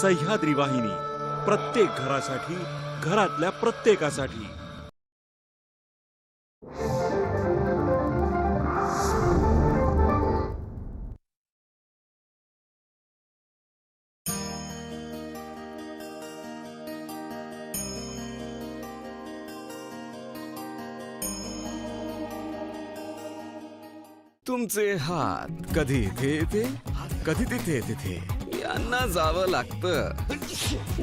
सह्याद्री वाहिनी प्रत्येक घरासाठी घरातल्या प्रत्येकासाठी. तुमचे हात कधी इथे येते? कधी तिथे तिथे यांना जावं लागतं.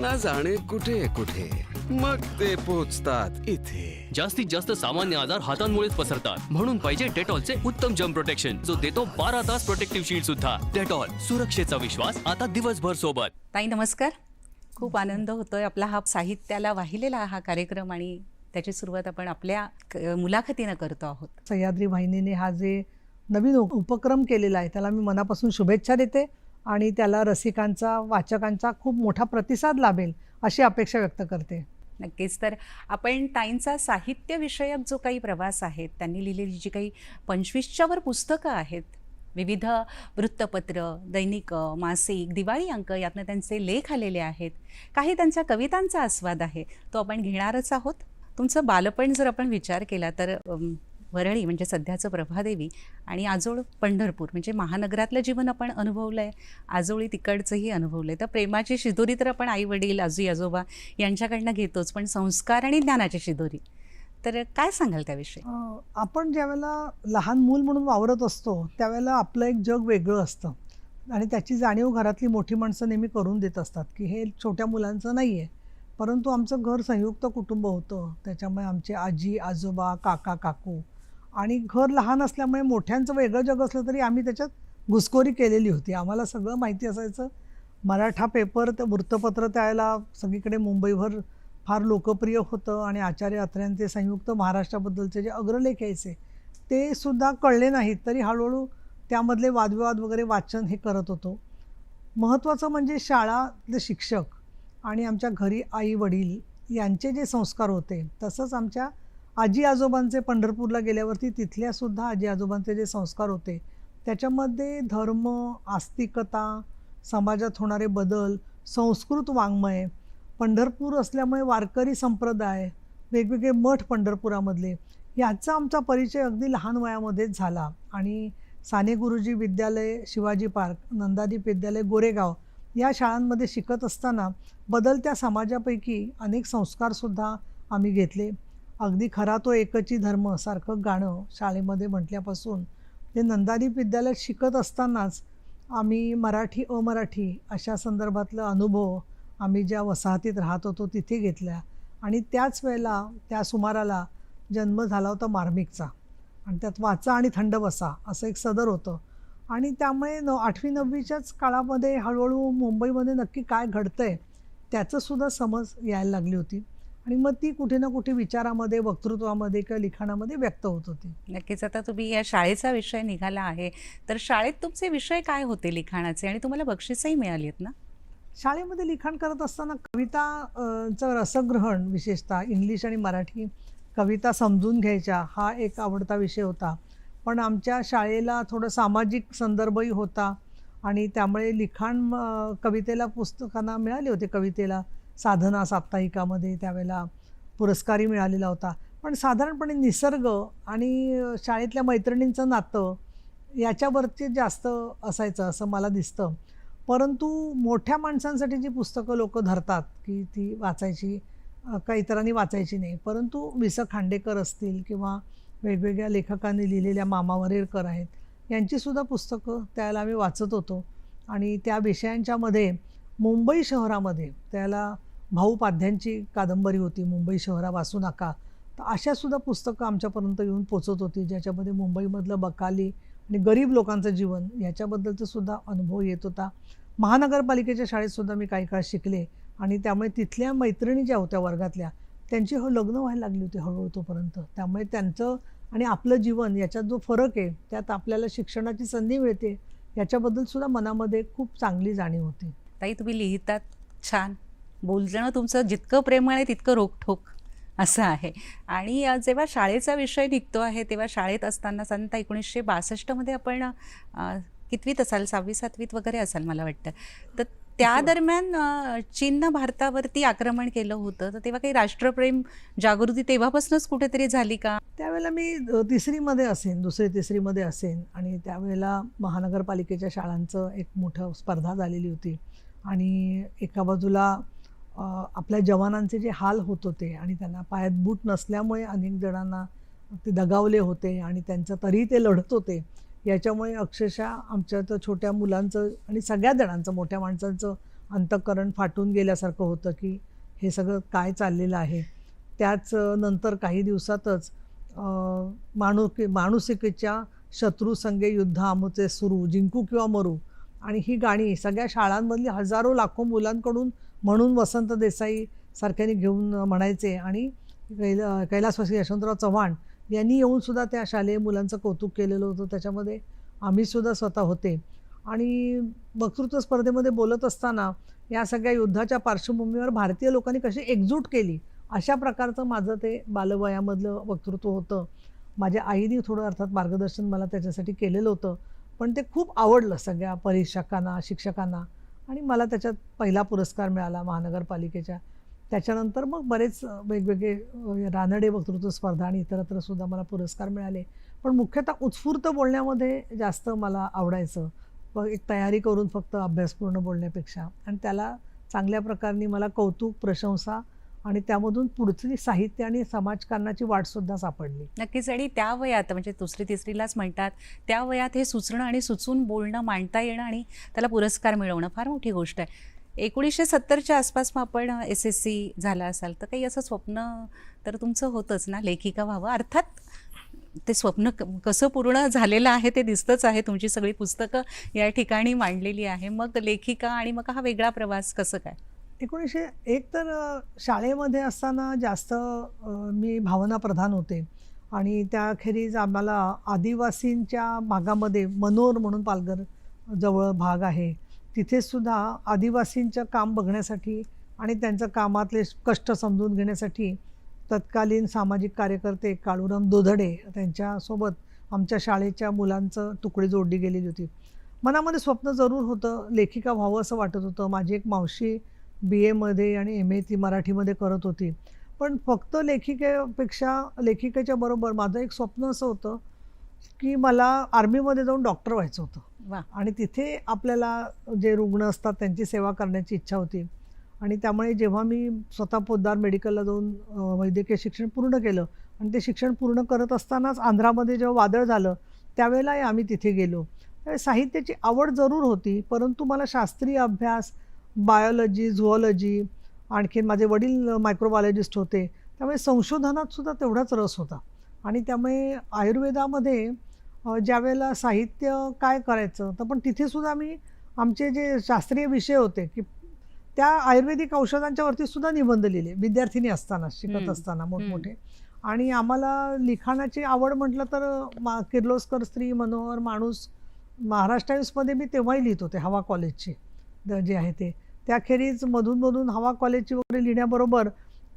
ना जाणे कुठे कुठे? मग ते पोचतात इथे. जास्तीत जास्त सामान्य आजार हातांमुळेच पसरतात. म्हणून पाहिजे डेटॉलचे उत्तम जम्प प्रोटेक्शन जो देतो बारा तास प्रोटेक्टिव्ह शील्ड सुद्धा. डेटॉल सुरक्षेचा विश्वास आता दिवसभर सोबत. ताई नमस्कार. खूप आनंद होतोय आपला हा साहित्याला वाहिलेला हा कार्यक्रम आणि त्याची सुरुवात आपण आपल्या मुलाखतीनं करतो आहोत. सह्याद्री वाहिनीने हा जे नवीन उप- उपक्रम केलेला आहे त्याला मी मनापासून शुभेच्छा देते. आणि त्याला रसिकांचा वाचकांचा खूप मोठा प्रतिसाद लाभेल अशी अपेक्षा व्यक्त करते. नक्कीच. तर आपण ताईंचा साहित्यविषयक जो काही प्रवास आहे त्यांनी लिहिलेली जी काही पंचवीसच्यावर पुस्तकं आहेत विविध वृत्तपत्र दैनिक मासिक दिवाळी अंक यातनं त्यांचे लेख आलेले आहेत. काही त्यांच्या कवितांचा आस्वाद आहे तो आपण घेणारच आहोत. तुमचं बालपण जर आपण विचार केला तर वरळी म्हणजे सध्याचं प्रभादेवी आणि आजोळ पंढरपूर म्हणजे महानगरातलं जीवन आपण अनुभवलं आहे आजोळी तिकडचंही अनुभवलं आहे तर प्रेमाची शिदोरी तर आपण आई वडील आजी आजोबा यांच्याकडनं घेतोच पण संस्कार आणि ज्ञानाची शिदोरी. तर काय सांगाल त्याविषयी? आपण ज्यावेळेला लहान मूल म्हणून वावरत असतो त्यावेळेला आपलं एक जग वेगळं असतं. आणि त्याची जाणीव घरातली मोठी माणसं नेहमी करून देत असतात की हे छोट्या मुलांचं नाही आहे परंतु आमचं घर संयुक्त कुटुंब होतं. त्याच्यामुळे आमचे आजी आजोबा काका काकू आणि घर लहान असल्यामुळे मोठ्यांचं वेगळं जग असलं तरी आम्ही त्याच्यात घुसखोरी केलेली होती. आम्हाला सगळं माहिती असायचं. मराठा पेपर ते वृत्तपत्र त्यावेळेला सगळीकडे मुंबईभर फार लोकप्रिय होतं आणि आचार्य अत्र्यांचे संयुक्त महाराष्ट्राबद्दलचे जे अग्रलेख यायचे ते सुद्धा कळले नाहीत. तरी हळूहळू त्यामधले वादविवाद वगैरे वाचन हे करत होतो. महत्त्वाचं म्हणजे शाळातले शिक्षक आणि आमच्या घरी आई वडील यांचे जे संस्कार होते तसंच आमच्या आजी आजोबांचे पंढरपूरला गेल्यावरती तिथल्या सुद्धा आजी आजोबांचे जे संस्कार होते त्याच्यामध्ये धर्म आस्तिकता समाजात होणारे बदल संस्कृत वाङ्मय पंढरपूर असल्यामुळे वारकरी संप्रदाय वेगवेगळे मठ पंढरपुरामधले याचा आमचा परिचय अगदी लहान वयामध्येच झाला. आणि साने गुरुजी विद्यालय शिवाजी पार्क नंदादीप विद्यालय गोरेगाव या शाळांमध्ये शिकत असताना बदलत्या समाजापैकी अनेक संस्कारसुद्धा आम्ही घेतले. अगदी खरा तो एकची धर्म सारखं गाणं शाळेमध्ये म्हटल्यापासून ते नंदादीप विद्यालयात शिकत असतानाच आम्ही मराठी अमराठी अशा संदर्भातला अनुभव आम्ही ज्या वसाहतीत राहत होतो तिथे घेतल्या आणि त्याच वेळेला त्या सुमाराला जन्म झाला होता मार्मिकचा. आणि त्यात वाचा आणि थंड बसा असं एक सदर होतं. आणि त्यामुळे न आठवी नववीच्याच काळामध्ये हळूहळू मुंबईमध्ये नक्की काय घडतं आहे त्याचंसुद्धा समज यायला लागली होती. आणि मग ती कुठे ना कुठे विचारामध्ये वक्तृत्वामध्ये किंवा लिखाणामध्ये व्यक्त होत होती. नक्कीच. आता तुम्ही या शाळेचा विषय निघाला आहे. तर शाळेत तुमचे विषय काय होते लिखाणाचे? आणि तुम्हाला बक्षीसही मिळाली आहेत ना? शाळेमध्ये लिखाण करत असताना कविता अ, चं रसग्रहण विशेषतः इंग्लिश आणि मराठी कविता समजून घ्यायच्या हा एक आवडता विषय होता. पण आमच्या शाळेला थोडं सामाजिक संदर्भही होता आणि त्यामुळे लिखाण कवितेला पुस्तकांना मिळाले होते कवितेला. साधना साप्ताहिकामध्ये त्यावेळेला पुरस्कारही मिळालेला होता. पण साधारणपणे निसर्ग आणि शाळेतल्या मैत्रिणींचं नातं याच्यावरती जास्त असायचं असं मला दिसतं. परंतु मोठ्या माणसांसाठी जी पुस्तकं लोक धरतात की ती वाचायची का इतरांनी वाचायची नाही परंतु वि स खांडेकर असतील किंवा वेगवेगळ्या लेखकांनी लिहिलेल्या मामा वरेरकर आहेत यांचीसुद्धा पुस्तकं त्याला आम्ही वाचत होतो. आणि त्या विषयांच्यामध्ये मुंबई शहरामध्ये त्याला भाऊ पाध्यांची कादंबरी होती मुंबई शहरा वाचू नका. तर अशासुद्धा पुस्तकं आमच्यापर्यंत येऊन पोचत होती ज्याच्यामध्ये मुंबईमधलं बकाली आणि गरीब लोकांचं जीवन ह्याच्याबद्दलचं सुद्धा अनुभव येत होता. महानगरपालिकेच्या शाळेतसुद्धा मी काही काळ शिकले आणि त्यामुळे तिथल्या मैत्रिणी ज्या होत्या वर्गातल्या त्यांची हो लग्न व्हायला लागली होती हळूहळू तोपर्यंत. त्यामुळे त्यांचं आणि आपलं जीवन याच्यात जो फरक आहे त्यात आपल्याला शिक्षणाची संधी मिळते याच्याबद्दल सुद्धा मनामध्ये खूप चांगली जाणीव होती. ताई तुम्ही लिहितात छान. बोलणं तुमचं जितकं प्रेमळ आहे तितकं रोखठोक असं आहे. आणि जेव्हा शाळेचा विषय निघतो आहे तेव्हा शाळेत असताना साधारणतः एकोणीसशे बासष्टमध्ये आपण कितवीत असाल? सहावी सातवीत वगैरे असाल मला वाटतं. तर त्या दरम्यान अ, चीननं भारतावरती आक्रमण केलं होतं. तर तेव्हा काही राष्ट्रप्रेम जागृती तेव्हापासूनच कुठेतरी झाली का? त्यावेळेला मी तिसरीमध्ये असेन दुसरी तिसरीमध्ये असेन. आणि त्यावेळेला महानगरपालिकेच्या शाळांचं एक मोठं स्पर्धा झालेली होती. आणि एका बाजूला आपल्या जवानांचे जे हाल होत होते आणि त्यांना पायात बूट नसल्यामुळे अनेक जणांना ते दगावले होते आणि त्यांचं तरी ते लढत होते. याच्यामुळे अक्षरशः आमच्या तर छोट्या मुलांचं आणि सगळ्या जणांचं मोठ्या माणसांचं अंतःकरण फाटून गेल्यासारखं होतं की हे सगळं काय चाललेलं आहे. त्याच नंतर काही दिवसातच माणुकी माणुसिकेच्या माणुसिकेच्या शत्रुसंगे युद्ध आमचे सुरू जिंकू किंवा मरू आणि ही गाणी सगळ्या शाळांमधली हजारो लाखो मुलांकडून म्हणून वसंत देसाई सारख्याने घेऊन म्हणायचे. आणि कैला कैलासवासी यशवंतराव चव्हाण यांनी येऊन सुद्धा त्या शालेय मुलांचं कौतुक केलेलं होतं. त्याच्यामध्ये आम्हीसुद्धा स्वतः होते. आणि वक्तृत्व स्पर्धेमध्ये बोलत असताना या सगळ्या युद्धाच्या पार्श्वभूमीवर भारतीय लोकांनी कशी एकजूट केली अशा प्रकारचं माझं ते बालवयामधलं वक्तृत्व होतं. माझ्या आईने थोडं अर्थात मार्गदर्शन मला त्याच्यासाठी केलेलं होतं. पण ते खूप आवडलं सगळ्या परीक्षकांना शिक्षकांना. आणि मला त्याच्यात पहिला पुरस्कार मिळाला महानगरपालिकेच्या. त्याच्यानंतर मग बरेच वेगवेगळे रानडे वक्तृत्व स्पर्धा आणि इतरत्र सुद्धा मला पुरस्कार मिळाले. पण मुख्यतः उत्स्फूर्त बोलण्यामध्ये जास्त मला आवडायचं. व एक तयारी करून फक्त अभ्यासपूर्ण बोलण्यापेक्षा. आणि त्याला चांगल्या प्रकारे मला कौतुक प्रशंसा आणि त्यामधून पुढची साहित्य आणि समाजकारणाची वाटसुद्धा सापडली. नक्कीच. आणि त्या वयात म्हणजे दुसरी तिसरीलाच म्हणतात त्या वयात हे सुचणं आणि सुचून बोलणं मांडता येणं आणि त्याला पुरस्कार मिळवणं फार मोठी गोष्ट आहे. एकोणीसशे सत्तरच्या आसपास मग आपण एस एस सी झाला असाल तर काही असं स्वप्न तर तुमचं होतंच ना? लेखिका व्हावं. अर्थात ते स्वप्न क- कसं पूर्ण झालेलं आहे ते दिसतंच आहे. तुमची सगळी पुस्तकं या ठिकाणी मांडलेली आहे. मग लेखिका आणि मग हा वेगळा प्रवास कसं काय? एकोणीसशे एक तर शाळेमध्ये असताना जास्त मी मी भावनाप्रधान होते. आणि त्याखेरीज आम्हाला आदिवासींच्या भागामध्ये मनोर म्हणून पालघर जवळ भाग आहे. तिथेसुद्धा आदिवासींचं काम बघण्यासाठी आणि त्यांचं कामातले कष्ट समजून घेण्यासाठी तत्कालीन सामाजिक कार्यकर्ते काळूराम दोधडे त्यांच्यासोबत आमच्या शाळेच्या मुलांचं तुकडी जोडली गेलेली होती. मनामध्ये स्वप्न जरूर होतं लेखिका व्हावं असं वाटत होतं. माझी एक मावशी बी एमध्ये आणि एम ए ती मराठीमध्ये करत होती. पण फक्त लेखिकेपेक्षा लेखिकेच्या बरोबर माझं एक स्वप्न असं होतं की मला आर्मीमध्ये जाऊन डॉक्टर व्हायचं होतं. आणि तिथे आपल्याला जे रुग्ण असतात त्यांची सेवा करण्याची इच्छा होती. आणि त्यामुळे जेव्हा मी स्वतः पोद्दार मेडिकलला जाऊन वैद्यकीय शिक्षण पूर्ण केलं आणि ते शिक्षण पूर्ण करत असतानाच आंध्रामध्ये जेव्हा वादळ झालं त्यावेळेलाही आम्ही तिथे गेलो. साहित्याची आवड जरूर होती परंतु मला शास्त्रीय अभ्यास बायोलॉजी झुऑलॉजी आणखीन माझे वडील मायक्रोबायोलॉजिस्ट होते. त्यामुळे संशोधनात सुद्धा तेवढाच रस होता. आणि त्यामुळे आयुर्वेदामध्ये अ, ज्यावेळेला साहित्य काय करायचं तर पण तिथे सुद्धा मी आमचे जे शास्त्रीय विषय होते की त्या आयुर्वेदिक औषधांच्या वरती सुद्धा निबंध लिहिले. विद्यार्थिनी असताना शिकत. असताना मोठमोठे. आणि आम्हाला लिखाणाची आवड म्हटलं तर मा किर्लोस्कर स्त्री मनोहर माणूस महाराष्ट्र टाइम्समध्ये मी तेव्हाही लिहित होते हवा कॉलेजची. जे आहे ते. त्याखेरीज मधून मधून हवा कॉलेजची वगैरे लिहिण्याबरोबर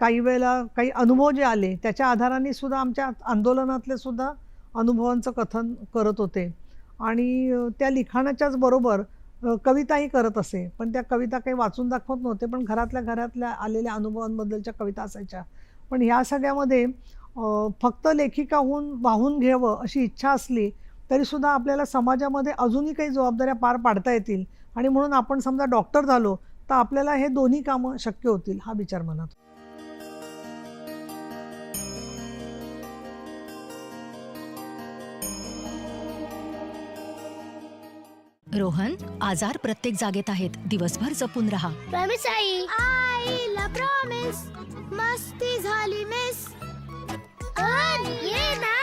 काही वेळेला काही अनुभव जे आले त्याच्या आधाराने सुद्धा आमच्या आंदोलनातले सुद्धा अनुभवांचं कथन करत होते. आणि त्या लिखाणाच्याच बरोबर कविताही करत असे. पण त्या कविता काही वाचून दाखवत नव्हते पण घरातल्या घरातल्या आलेल्या अनुभवांबद्दलच्या कविता असायच्या. पण ह्या सगळ्यामध्ये फक्त लेखिकाहून वाहून घ्यावं अशी इच्छा असली तरीसुद्धा आपल्याला समाजामध्ये अजूनही काही जबाबदाऱ्या पार पाडता येतील. आणि म्हणून आपण समजा डॉक्टर झालो तर आपल्याला हे दोन्ही कामं शक्य होतील हा विचार मनात. रोहन आजार प्रत्येक जागेत आहेत. दिवसभर जपून राहा. प्रॉमिस आई. आईला प्रॉमिस मस्ती झाली मिस पण ये ना.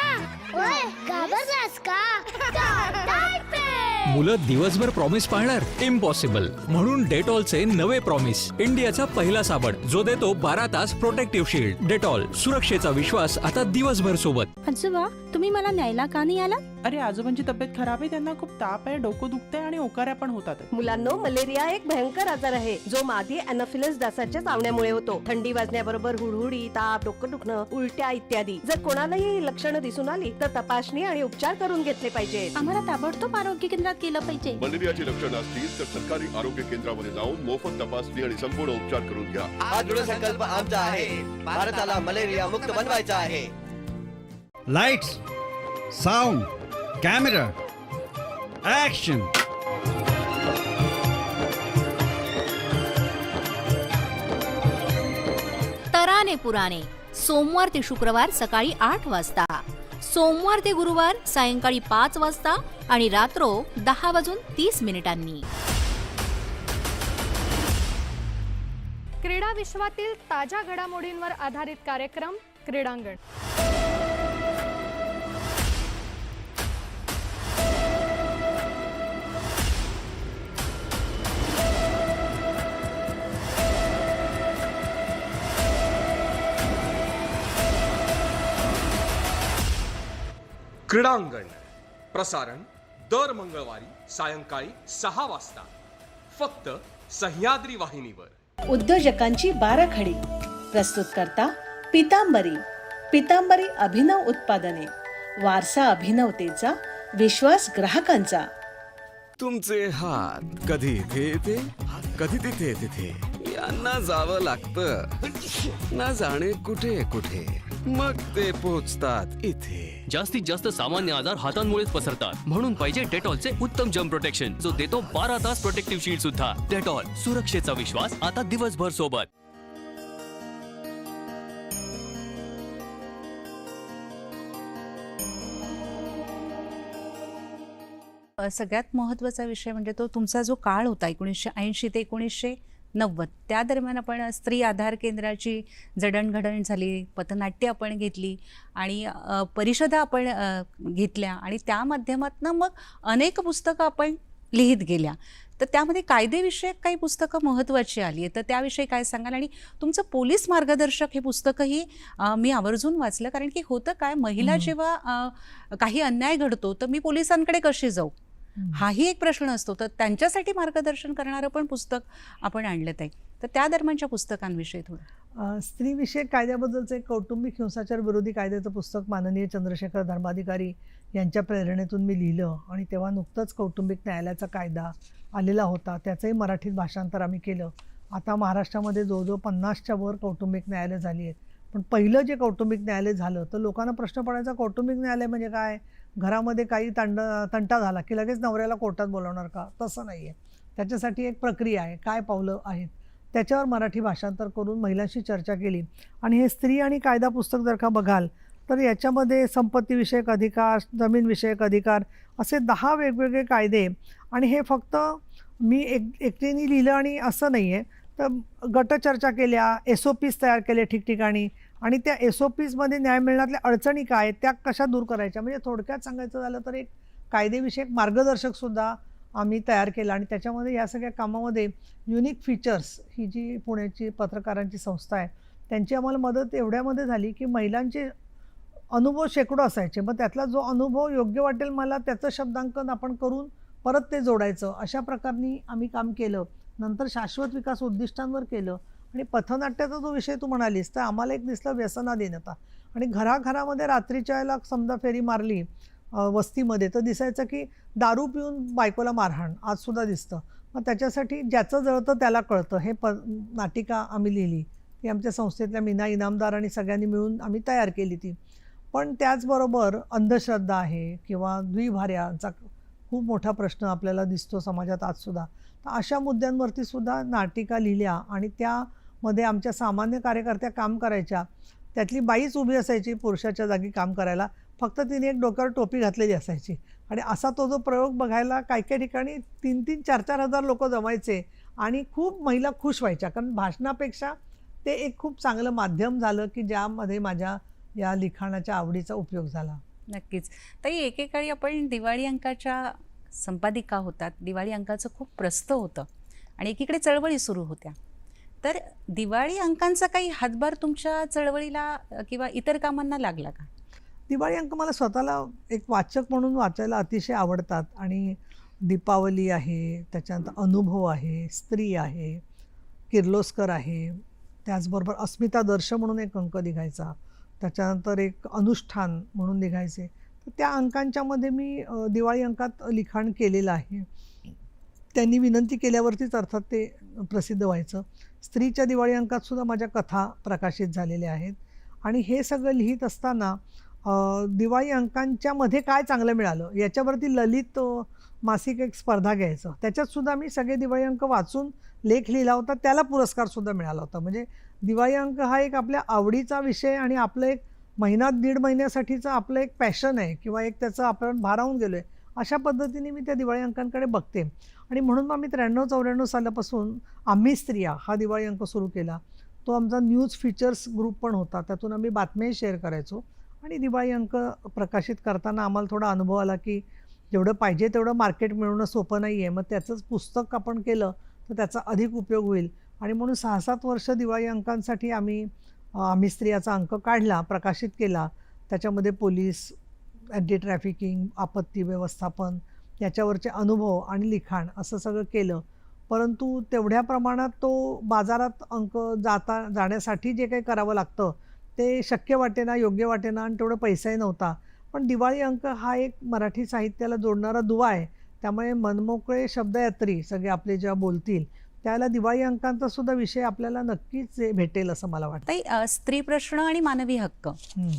ओय का? मुलं दिवसभर प्रॉमिस पाळणार? इम्पॉसिबल म्हणून डेटॉलचे नवे प्रॉमिस इंडियाचा पहिला साबण जो देतो बारा तास प्रोटेक्टिव्ह शील्ड डेटॉल सुरक्षेचा विश्वास आता दिवसभर सोबत. आजोबा तुम्ही मला न्यायला का नाही आला अरे आजोबांची तब्येत खराब आहे त्यांना खूप ताप आहे डोकं दुखतंय आणि ओकाऱ्या पण होतात. मुलांनो मलेरिया एक भयंकर आजार आहे जो मादी अॅनोफिलस डासाच्या चावण्यामुळे होतो. थंडी वाजण्याबरोबर हुडहुडी ताप डोकं दुखणं उलट्या इत्यादी. जर कोणालाही ही लक्षणं दिसून आली तर तपासणी आणि उपचार करून घेतले पाहिजेत आम्हाला ताबडतोब आरोग्य केंद्रात केलं पाहिजे. मलेरियाची लक्षणं असतील तर सरकारी आरोग्य केंद्रामध्ये जाऊन मोफत तपासणी आणि संपूर्ण उपचार करून घ्या. हा दृढ संकल्प आमचा आहे. भारताला मलेरिया मुक्त बनवायचा आहे. लाइट्स साउंड कैमरा एक्शन तराने पुराणे. सोमवार ते शुक्रवार सकाळी आठ वाजता. सोमवार ते गुरुवार सायंकाळी पाच वाजता आणि रात्रो दहा वाजून तीस मिनिटांनी. क्रीडा विश्वातील ताज्या घडामोडींवर आधारित कार्यक्रम क्रीडांगण. क्रीडांगण. प्रसारण दर मंगळवारी सायंकाळी सहा वाजता. फक्त सह्याद्री वाहिनीवर. उद्योजकांची बाराखडी. प्रस्तुत करता पितांबरी. पितांबरी अभिनव उत्पादने. वारसा अभिनवतेचा विश्वास ग्राहकांचा. तुमचे हात कधी इथे येते? कधी तिथे तिथे यांना जावं लागतं. ना जाणे कुठे कुठे? मग ते पोचतात इथे. जास्तीत जास्त सामान्य आजार हातांमुळेच पसरतात. म्हणून पाहिजे डेटॉलचे उत्तम जम्प प्रोटेक्शन जो देतो बारा तास प्रोटेक्टिव्ह शील्ड सुद्धा. डेटॉल सुरक्षेचा विश्वास आता दिवसभर सोबत. सगळ्यात महत्त्वाचा विषय म्हणजे तो तुमचा जो काळ होता एकोणीसशे ऐंशी ते एकोणीसशे नव्वद. त्या दरम्यान आपण स्त्री आधार केंद्राची जडणघडण झाली पथनाट्य आपण घेतली आणि परिषदा आपण घेतल्या आणि त्या माध्यमातून मग अनेक पुस्तकं आपण लिहित गेल्या. तर त्यामध्ये कायदेविषयक काही पुस्तकं महत्त्वाची आली आहेत. तर त्याविषयी काय सांगाल? आणि तुमचं पोलीस मार्गदर्शक हे पुस्तकही मी आवर्जून वाचलं. कारण की होतं काय? महिला. जेव्हा काही अन्याय घडतो तर मी पोलिसांकडे कशी जाऊ? हाही एक प्रश्न असतो. तर त्यांच्यासाठी मार्गदर्शन करणारं पण पुस्तक आपण आणलं आहे तर त्या दरम्यानच्या पुस्तकांविषयी थोडं. स्त्रीविषयक कायद्याबद्दलचं एक कौटुंबिक हिंसाचार विरोधी कायद्याचं पुस्तक माननीय चंद्रशेखर धर्माधिकारी यांच्या प्रेरणेतून मी लिहिलं आणि तेव्हा नुकतंच कौटुंबिक न्यायालयाचा कायदा आलेला होता. त्याचंही मराठीत भाषांतर आम्ही केलं. आता महाराष्ट्रामध्ये जवळजवळ पन्नासच्या वर कौटुंबिक न्यायालय झाली आहेत. पण पहिलं जे कौटुंबिक न्यायालय झालं तर लोकांना प्रश्न पडायचा कौटुंबिक न्यायालय म्हणजे काय? घरामध्ये काही तंड तंटा झाला की लगेच नवऱ्याला कोर्टात बोलावणार का? तसं नाही आहे त्याच्यासाठी एक प्रक्रिया आहे. काय पावलं आहेत? त्याच्यावर मराठी भाषांतर करून महिलांशी चर्चा केली. आणि हे स्त्री आणि कायदा पुस्तक जर का बघाल तर याच्यामध्ये संपत्तीविषयक अधिकार जमीनविषयक अधिकार असे दहा वेगवेगळे कायदे आणि हे फक्त मी एक एकटीने लिहिलं आणि असं नाही आहे तर गटचर्चा केल्या एस ओ पीज तयार केले ठिकठिकाणी. आणि त्या एस ओ पीजमध्ये न्याय मिळण्यातल्या अडचणी काय आहेत, त्या कशा दूर करायच्या? म्हणजे थोडक्यात सांगायचं झालं तर एक कायदेविषयक मार्गदर्शकसुद्धा आम्ही तयार केला आणि त्याच्यामध्ये या सगळ्या कामामध्ये युनिक फीचर्स ही जी पुण्याची पत्रकारांची संस्था आहे त्यांची आम्हाला मदत एवढ्यामध्ये झाली की महिलांचे अनुभव शेकडो असायचे. मग त्यातला जो अनुभव योग्य वाटेल मला त्याचं शब्दांकन आपण करून परत ते जोडायचं अशा प्रकारनी आम्ही काम केलं. नंतर शाश्वत विकास उद्दिष्टांवर केलं. आणि पथनाट्याचा जो विषय तू म्हणालीस तर आम्हाला एक दिसलं व्यसनाधीनता आणि घराघरामध्ये रात्रीच्या वेळेला समजा फेरी मारली वस्तीमध्ये तर दिसायचं की दारू पिऊन बायकोला मारहाण आजसुद्धा दिसतं. मग त्याच्यासाठी ज्याचं जळतं त्याला कळतं. हे प नाटिका आम्ही लिहिली. ती आमच्या संस्थेतल्या मीना इनामदार आणि सगळ्यांनी मिळून आम्ही तयार केली ती. पण त्याचबरोबर अंधश्रद्धा आहे किंवा द्विभार्यांचा खूप मोठा प्रश्न आपल्याला दिसतो समाजात आजसुद्धा तर अशा मुद्द्यांवरती सुद्धा नाटिका लिहिल्या आणि त्या मध्ये आमच्या सामान्य कार्यकर्त्या काम करायच्या त्यातली बाईच उभी असायची पुरुषाच्या जागी काम करायला. फक्त तिने एक डोक्यावर टोपी घातलेली असायची. आणि असा तो जो प्रयोग बघायला काही काही ठिकाणी तीन तीन चार चार हजार लोक जमायचे आणि खूप महिला खुश व्हायच्या. कारण भाषणापेक्षा ते एक खूप चांगलं माध्यम झालं की ज्यामध्ये माझ्या या लिखाणाच्या आवडीचा उपयोग झाला. नक्कीच. ताई एकेकाळी आपण दिवाळी अंकाच्या संपादिका होतात. दिवाळी अंकाचं खूप प्रस्त होतं. आणि एकीकडे चळवळी सुरू होत्या. तर दिवाळी अंकांचा काही हातभार तुमच्या चळवळीला किंवा इतर कामांना लागला का? दिवाळी अंक मला स्वतःला एक वाचक म्हणून वाचायला अतिशय आवडतात. आणि दीपावली आहे त्याच्यानंतर अनुभव आहे स्त्री आहे किर्लोस्कर आहे त्याचबरोबर अस्मिता दर्श म्हणून एक अंक निघायचा त्याच्यानंतर एक अनुष्ठान म्हणून निघायचे. तर त्या अंकांच्यामध्ये मी दिवाळी अंकात लिखाण केलेलं आहे. त्यांनी विनंती केल्यावरतीच अर्थात ते प्रसिद्ध व्हायचं. स्त्रीच्या दिवाळी अंकात सुद्धा माझ्या कथा प्रकाशित झालेल्या आहेत. आणि हे सगळं लिहित असताना दिवाळी अंकांच्या मध्ये काय चांगलं मिळालं? याच्यावरती ललित मासिक एक स्पर्धा घ्यायचं. त्याच्यात सुद्धा मी सगळे दिवाळी अंक वाचून लेख लिहिला होता. त्याला पुरस्कारसुद्धा मिळाला होता. म्हणजे दिवाळी अंक हा एक आपल्या आवडीचा विषय आणि आपलं एक महिना दीड महिन्यासाठीचं आपलं एक पॅशन आहे. किंवा एक त्याचं आपण भारावून गेलो आहे अशा पद्धतीने मी त्या दिवाळी अंकांकडे बघते. आणि म्हणून मग आम्ही त्र्याण्णव चौऱ्याण्णव सालापासून आम्ही स्त्रिया हा दिवाळी अंक सुरू केला. तो आमचा न्यूज फीचर्स ग्रुप पण होता. त्यातून आम्ही बातम्याही शेअर करायचो. आणि दिवाळी अंक प्रकाशित करताना आम्हाला थोडा अनुभव आला की जेवढं पाहिजे तेवढं मार्केट मिळवणं सोपं नाही आहे मग त्याचंच पुस्तक आपण केलं तर त्याचा अधिक उपयोग होईल. आणि म्हणून सहा सात वर्ष दिवाळी अंकांसाठी आम्ही आम्ही स्त्रियाचा अंक काढला प्रकाशित केला. त्याच्यामध्ये पोलीस अँटी ट्रॅफिकिंग आपत्ती व्यवस्थापन याच्यावरचे अनुभव आणि लिखाण असं सगळं केलं. परंतु तेवढ्या प्रमाणात तो बाजारात अंक जाता जाण्यासाठी जे काही करावं लागतं ते शक्य वाटेना योग्य वाटेना आणि तेवढं पैसाही नव्हता. पण दिवाळी अंक हा एक मराठी साहित्याला जोडणारा दुवा आहे. त्यामुळे मनमोकळे शब्दयात्री सगळे आपले जेव्हा बोलतील त्याला दिवाळी अंकांचा सुद्धा विषय आपल्याला नक्कीच भेटेल असं मला वाटतं. स्त्री प्रश्न आणि मानवी हक्क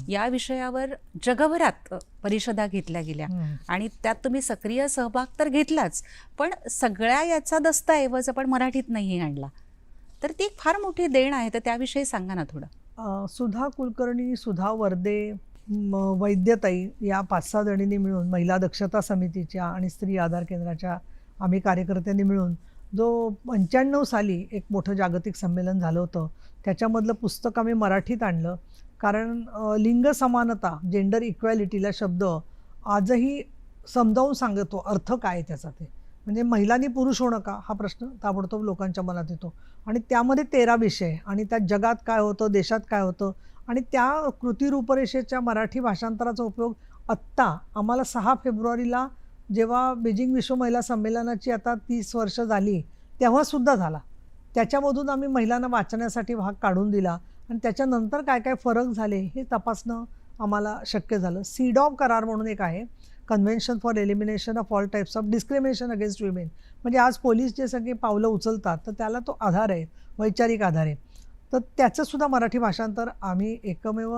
या विषयावर जगभरात परिषदा घेतल्या गेल्या. आणि त्यात तुम्ही सक्रिय सहभाग तर घेतलाच पण सगळ्या याचा दस्तऐवज आपण मराठीत नाही आणला. तर ती एक फार मोठी देण आहे तर त्याविषयी सांगा ना थोडं. सुधा कुलकर्णी सुधा वर्दे वैद्यताई या पाच सहा जणींनी मिळून महिला दक्षता समितीच्या आणि स्त्री आधार केंद्राच्या आम्ही कार्यकर्त्यांनी मिळून जो पंच्याण्णव साली एक मोठं जागतिक संमेलन झालं होतं त्याच्यामधलं पुस्तक आम्ही मराठीत आणलं. कारण लिंग समानता जेंडर इक्वॅलिटीला शब्द आजही समजावून सांगतो. अर्थ काय आहे त्याचा ते? म्हणजे महिलांनी पुरुष होणं का? हा प्रश्न ताबडतोब लोकांच्या मनात येतो. आणि त्यामध्ये तेरा विषय आणि त्या जगात काय होतं? देशात काय होतं? आणि त्या कृती रूपरेषेच्या मराठी भाषांतराचा उपयोग आत्ता आम्हाला सहा फेब्रुवारीला जेव्हा बीजिंग विश्व महिला संमेलनाची आता तीस वर्ष झाली तेव्हासुद्धा झाला. त्याच्यामधून आम्ही महिलांना वाचण्यासाठी भाग काढून दिला आणि त्याच्यानंतर काय काय फरक झाले हे तपासणं आम्हाला शक्य झालं. सीडॉग करार म्हणून एक आहे. Convention for elimination of all types of discrimination against women म्हणजे आज पोलीस जे सगळे पावलं उचलतात तर त्याला तो आधार आहे वैचारिक आधार आहे. तर त्याचंसुद्धा मराठी भाषांतर आम्ही एकमेव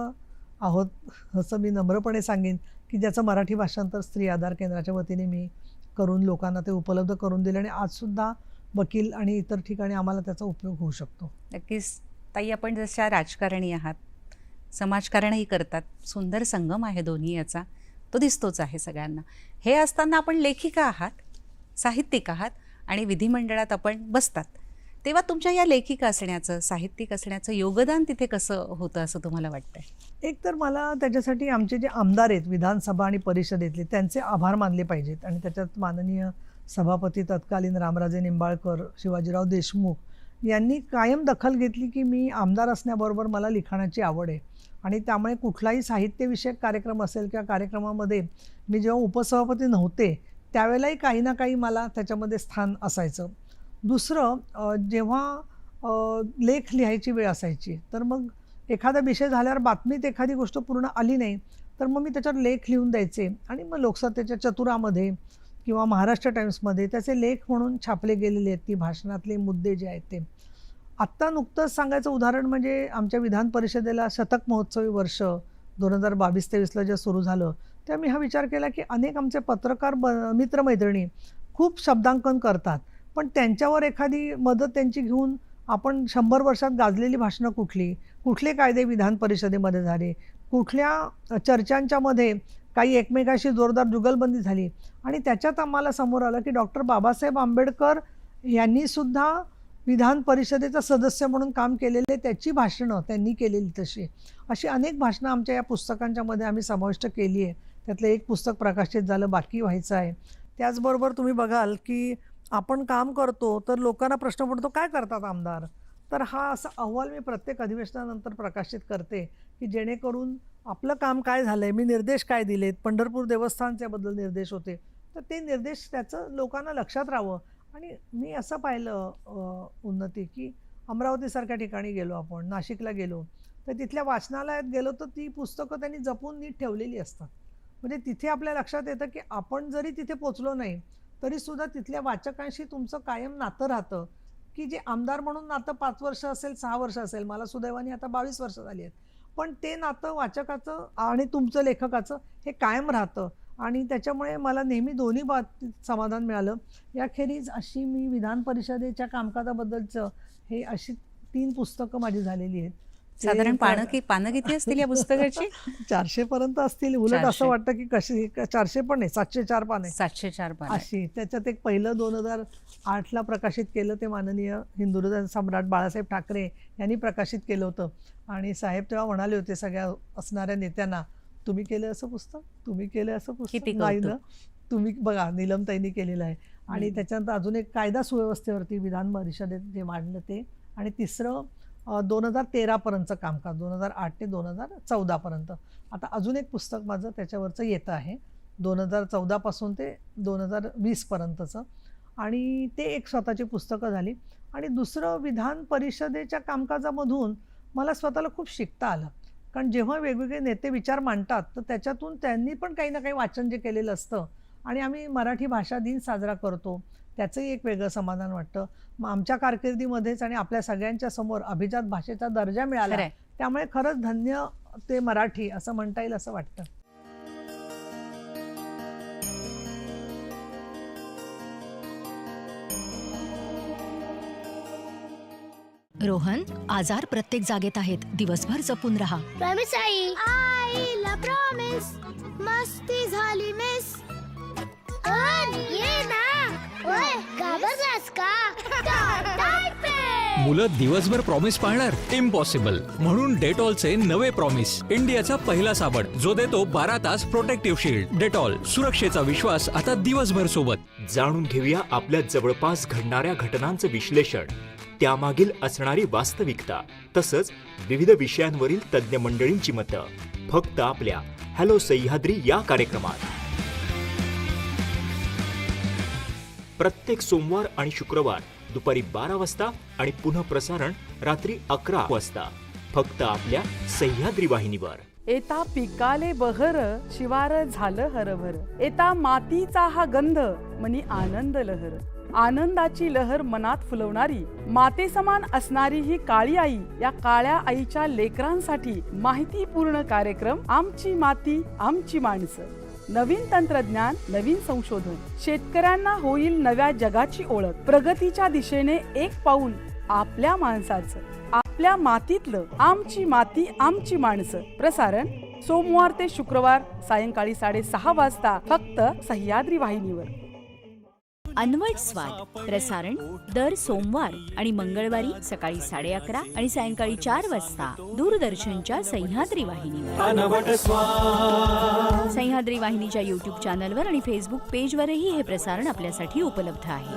आहोत असं मी नम्रपणे सांगेन. की ज्याचं मराठी भाषांतर स्त्री आधार केंद्राच्या वतीने मी करून लोकांना ते उपलब्ध करून दिले आणि आजसुद्धा वकील आणि इतर ठिकाणी आम्हाला त्याचा उपयोग होऊ शकतो. नक्कीच. ताई आपण जशा राजकारणी आहात समाजकारणही करतात सुंदर संगम आहे दोन्ही याचा तो दिसतोच आहे सगळ्यांना. हे असताना आपण लेखिका आहात साहित्यिक आहात आणि विधिमंडळात आपण बसतात. तेव्हा तुमच्या या लेखिका असण्याचं साहित्यिक असण्याचं योगदान तिथे कसं होतं असं तुम्हाला वाटतंय? एक तर मला त्याच्यासाठी आमचे जे आमदार आहेत विधानसभा आणि परिषदेतले त्यांचे आभार मानले पाहिजेत. आणि त्याच्यात माननीय सभापती तत्कालीन रामराजे निंबाळकर शिवाजीराव देशमुख यांनी कायम दखल घेतली की मी आमदार असण्याबरोबर मला लिखाणाची आवड आहे. आणि त्यामुळे कुठलाही साहित्यविषयक कार्यक्रम असेल किंवा कार्यक्रमामध्ये मी जेव्हा उपसभापती नव्हते त्यावेळेलाही काही ना काही मला त्याच्यामध्ये स्थान असायचं. दुसरं जेव्हा लेख लिहायची वेळ असायची तर मग एखादा विषय झाल्यावर बातमीत एखादी गोष्ट पूर्ण आली नाही तर मग मी त्याच्यावर लेख लिहून द्यायचे आणि मग लोकसत्तेच्या चतुरामध्ये किंवा महाराष्ट्र टाईम्समध्ये त्याचे लेख म्हणून छापले गेलेले आहेत ती भाषणातले मुद्दे जे आहेत ते. आत्ता नुकतंच सांगायचं उदाहरण म्हणजे आमच्या विधान परिषदेला शतक महोत्सवी वर्ष दोन हजार बावीस तेवीसला जे सुरू झालं तेव्हा मी हा विचार केला की अनेक आमचे पत्रकार ब मित्रमैत्रिणी खूप शब्दांकन करतात. पण त्यांच्यावर एखादी मदत त्यांची घेऊन आपण शंभर वर्षात गाजलेली भाषणं कुठली? कुठले कायदे विधान परिषदेमध्ये झाले? कुठल्या चर्चांच्यामध्ये काही एकमेकाशी जोरदार जुगलबंदी झाली? आणि त्याच्यात आम्हाला समोर आलं की डॉक्टर बाबासाहेब आंबेडकर यांनीसुद्धा विधान परिषदेचा सदस्य म्हणून काम केलेले त्याची भाषणं त्यांनी केलेली तशी. अशी अनेक भाषणं आमच्या या पुस्तकांच्यामध्ये आम्ही समाविष्ट केली आहे. त्यातलं एक पुस्तक प्रकाशित झालं बाकी व्हायचं आहे. त्याचबरोबर तुम्ही बघाल की आपण काम करतो तर लोकांना प्रश्न पडतो काय करतात आमदार? तर हा असा अहवाल मी प्रत्येक अधिवेशनानंतर प्रकाशित करते की जेणेकरून आपलं काम काय झालं आहे मी निर्देश काय दिलेत पंढरपूर देवस्थानच्याबद्दल निर्देश होते. तर ते निर्देश त्याचं लोकांना लक्षात राहावं. आणि मी असं पाहिलं उन्नती की अमरावतीसारख्या ठिकाणी गेलो आपण नाशिकला गेलो तर तिथल्या वाचनालयात गेलो तर ती पुस्तकं त्यांनी जपून नीट ठेवलेली असतात. म्हणजे तिथे आपल्या लक्षात येतं की आपण जरी तिथे पोचलो नाही तरीसुद्धा तिथल्या वाचकांशी तुमचं कायम नातं राहतं. की जे आमदार म्हणून नातं पाच वर्ष असेल सहा वर्ष असेल मला सुदैवाने आता बावीस वर्ष झाली आहेत. पण ते नातं वाचकाचं आणि तुमचं लेखकाचं हे कायम राहतं. आणि त्याच्यामुळे मला नेहमी दोन्ही बाबतीत समाधान मिळालं. याखेरीज अशी मी विधान परिषदेच्या कामकाजाबद्दलचं हे अशी तीन पुस्तकं माझी झालेली आहेत. साधारण पानं की पानं किती असतील या पुस्तकाची? चारशे पर्यंत असतील. उलट. असं वाटतं की कशी चारशे पण नाही सातशे चार पाने सातशे चार पानं अशी. त्याच्यात एक पहिलं दोन हजार आठला प्रकाशित केलं ते माननीय हिंदुहृदय सम्राट बाळासाहेब ठाकरे यांनी प्रकाशित केलं होतं. आणि साहेब तेव्हा म्हणाले होते सगळ्या असणाऱ्या नेत्यांना तुम्ही केलं असं पुस्तक? तुम्ही केलं असं पुस्तक. तुम्ही बघा नीलमताईंनी केलेलं आहे. आणि. त्याच्यानंतर अजून एक कायदा सुव्यवस्थेवरती विधान परिषदेत जे मांडलं ते. आणि तिसरं दोन हजार तेरापर्यंतचं कामकाज दोन हजार आठ ते दोन हजार चौदापर्यंत आता अजून एक पुस्तक माझं त्याच्यावरचं येतं आहे. दोन हजार चौदापासून ते दोन हजार वीसपर्यंतचं आणि ते एक स्वतःची पुस्तकं झाली. आणि दुसरं विधान परिषदेच्या कामकाजामधून मला स्वतःला खूप शिकता आलं. कारण जेव्हा वेगवेगळे नेते विचार मांडतात तर त्याच्यातून त्यांनी पण काही ना काही वाचन जे केलेलं असतं. आणि आम्ही मराठी भाषा दिन साजरा करतो. त्याचंही एक वेगळं समाधान वाटतं. मग आमच्या कारकिर्दीमध्येच आणि आपल्या सगळ्यांच्या समोर अभिजात भाषेचा दर्जा मिळाला खरंय. त्यामुळे खरंच धन्य ते मराठी असं म्हणता येईल असं वाटतं. रोहन आजार प्रत्येक जागेत आहेत. दिवसभर जपून राहा. प्रॉमिस आई. आईला प्रॉमिस मस्ती झाली मिस ये ना. मुलं दिवसभर प्रॉमिस पाळणार? इम्पॉसिबल म्हणून डेटॉलचे नवे प्रॉमिस इंडियाचा पहिला साबण. जो देतो बारा तास प्रोटेक्टिव्ह शील्ड डेटॉल सुरक्षेचा विश्वास आता दिवसभर सोबत. जाणून घेऊया आपल्या जवळपास घडणाऱ्या घटनांचं विश्लेषण. त्यामागील असणारी वास्तविकता तसंच विविध विषयांवरील तज्ज्ञ मंडळींची मतं. फक्त आपल्या हॅलो सह्याद्री या कार्यक्रमात. प्रत्येक सोमवार आणि शुक्रवार दुपारी बारा वाजता आणि पुन्हा प्रसारण रात्री अकरा वाजता. फक्त आपल्या सह्याद्री वाहिनीवर. एता पिकाले बहर शिवार झालं हरभर. एता मातीचा हा गंध मनी आनंद लहर. आनंदाची लहर मनात फुलवणारी माते समान असणारी ही काळी आई या काळ्या आईच्या लेकरांसाठी माहितीपूर्ण कार्यक्रम आमची माती आमची माणसं. नवीन तंत्रज्ञान नवीन संशोधन. शेतकऱ्यांना होईल नव्या जगाची ओळख. प्रगतीच्या दिशेने एक पाऊल आपल्या माणसाचं. आपल्या मातीतलं आमची माती आमची माणसं. प्रसारण सोमवार ते शुक्रवार सायंकाळी साडेसहा वाजता फक्त सह्याद्री वाहिनीवर. अन्वट स्वाद. प्रसारण दर सोमवार आणि मंगळवारी सकाळी साडे अकरा आणि सायंकाळी चार वाजता. दूरदर्शनच्या सह्याद्री वाहिनीवर. सह्याद्री वाहिनीच्या युट्यूब चॅनलवर आणि फेसबुक पेजवरही हे प्रसारण आपल्यासाठी उपलब्ध आहे.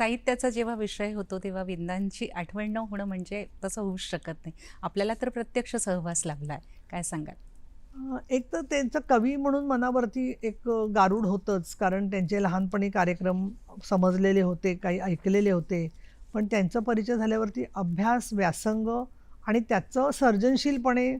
साहित्याचा जेव्हा विषय होतो तेव्हा विंदांची आठवण न होणं म्हणजे तसं होऊच शकत नाही. आपल्याला तर प्रत्यक्ष सहवास लाभला आहे. काय सांगाल? एक तर त्यांचं कवी म्हणून मनावरती एक गारूड होतंच. कारण त्यांचे लहानपणी कार्यक्रम समजलेले होते काही ऐकलेले होते. पण त्यांचा परिचय झाल्यावरती अभ्यास व्यासंग आणि त्याचं सर्जनशीलपणे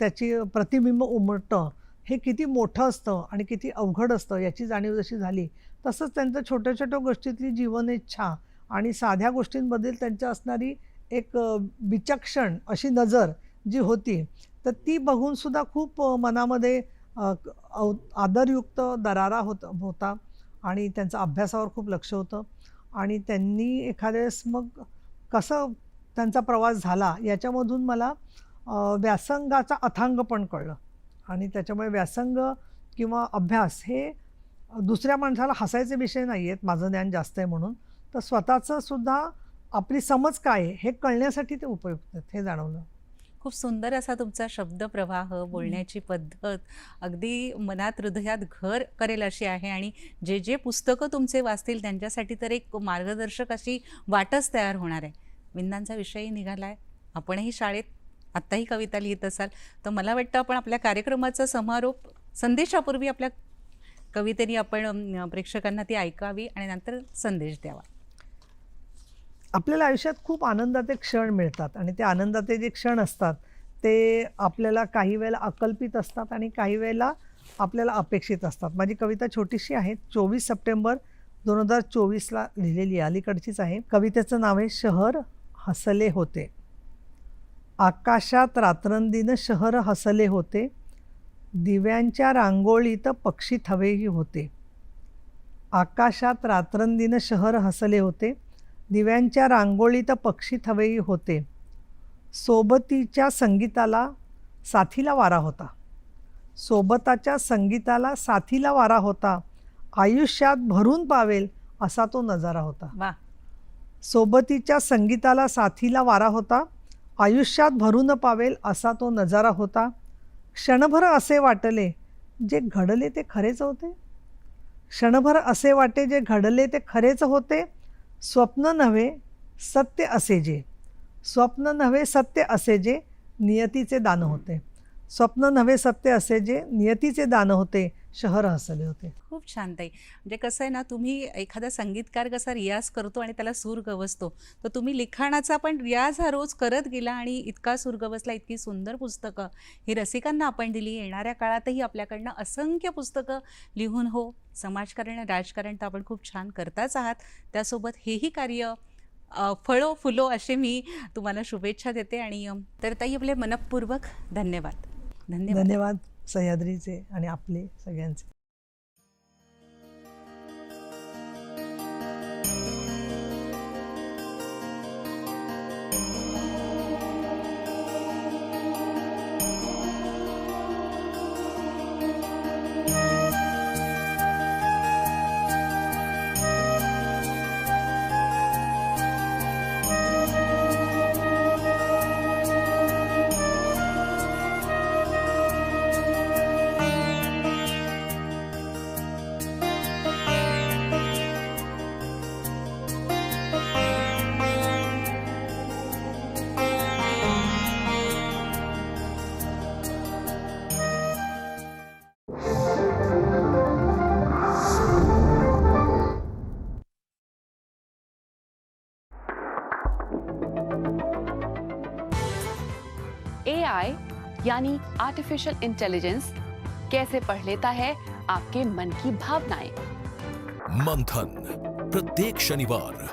त्याची प्रतिबिंब उमटतं. हे किती मोठं असतं आणि किती अवघड असतं याची जाणीव जशी झाली तसंच त्यांचं छोट्या छोट्या गोष्टीतली जीवनेच्छा आणि साध्या गोष्टींबद्दल त्यांच्या असणारी एक विचक्षण अशी नजर जी होती तर ती बघूनसुद्धा खूप मनामध्ये आदरयुक्त दरारा होत होता आणि त्यांचा अभ्यासावर खूप लक्ष होतं आणि त्यांनी एखाद्या वेळेस मग कसं त्यांचा प्रवास झाला याच्यामधून मला व्यासंगाचा अथांग पण कळलं. आणि त्याच्यामुळे व्यासंग किंवा अभ्यास हे दुसऱ्या माणसाला हसायचे विषय नाही आहेत माझं ज्ञान जास्त आहे म्हणून. तर स्वतःचं सुद्धा आपली समज काय आहे हे कळण्यासाठी ते उपयुक्त आहेत हे जाणवलं. खूप सुंदर असा तुमचा शब्दप्रवाह बोलण्याची पद्धत अगदी मनात हृदयात घर करेल अशी आहे आणि जे जे पुस्तकं तुमचे वाचतील त्यांच्यासाठी तर एक मार्गदर्शक अशी वाटच तयार होणार आहे. विंदांचा विषयही निघाला आहे आपणही शाळेत आत्ताही कविता लिहित असाल तर मला वाटतं आपण आपल्या कार्यक्रमाचा समारोप संदेशापूर्वी आपल्या कवितेने आपण प्रेक्षकांना ती ऐकावी आणि नंतर संदेश द्यावा. आपल्याला आयुष्यात खूप आनंदाचे क्षण मिळतात आणि ते आनंदाचे जे क्षण असतात ते आपल्याला काही वेळेला अकल्पित असतात आणि काही वेळेला आपल्याला अपेक्षित असतात. माझी कविता छोटीशी आहे चोवीस सप्टेंबर दोन हजार चोवीसला लिहिलेली आहे, अलीकडचीच आहे. कवितेचं नाव आहे शहर हसले होते. आकाशात रात्रंदिनं शहर हसले होते. दिव्यांच्या रांगोळीत पक्षी थवेही होते. आकाशात रात्रंदिनं शहर हसले होते. दिव्यांच्या रांगोळीत पक्षी थवेही होते. सोबतीच्या संगीताला साथीला वारा होता. सोबताच्या संगीताला साथीला वारा होता. आयुष्यात भरून पावेल असा तो नजारा होता. सोबतीच्या संगीताला साथीला वारा होता. आयुष्यात भरून पावेल असा तो नजारा होता. क्षणभर असे वाटले जे घडले ते खरेच होते. क्षणभर असे वाटे जे घडले ते खरेच होते. स्वप्न नव्हे सत्य असे जे. स्वप्न नव्हे सत्य असे जे नियतीचे दान होते. स्वप्न नव्हे सत्य असे जे नियतीचे दान होते शहर हसले होते. खूप छान ताई. म्हणजे कसं आहे ना तुम्ही एखादा संगीतकार कसा रियाज करतो आणि त्याला सूर गवसतो तर तुम्ही लिखाणाचा पण रियाज हा रोज करत गेला आणि इतका सूर गवसला इतकी सुंदर पुस्तकं ही रसिकांना आपण दिली. येणाऱ्या काळातही आपल्याकडनं असंख्य पुस्तकं लिहून हो समाजकारण राजकारण तर आपण खूप छान करताच आहात. त्यासोबत हेही कार्य फळो फुलो असे मी तुम्हाला शुभेच्छा देते आणि तर ताई आपले मनपूर्वक धन्यवाद. धन्यवाद. धन्यवाद सह्याद्रीचे आणि आपले सगळ्यांचे. एआई यानी आर्टिफिशियल इंटेलिजेंस कैसे पढ़ लेता है आपके मन की भावनाएं? मंथन प्रत्येक शनिवार।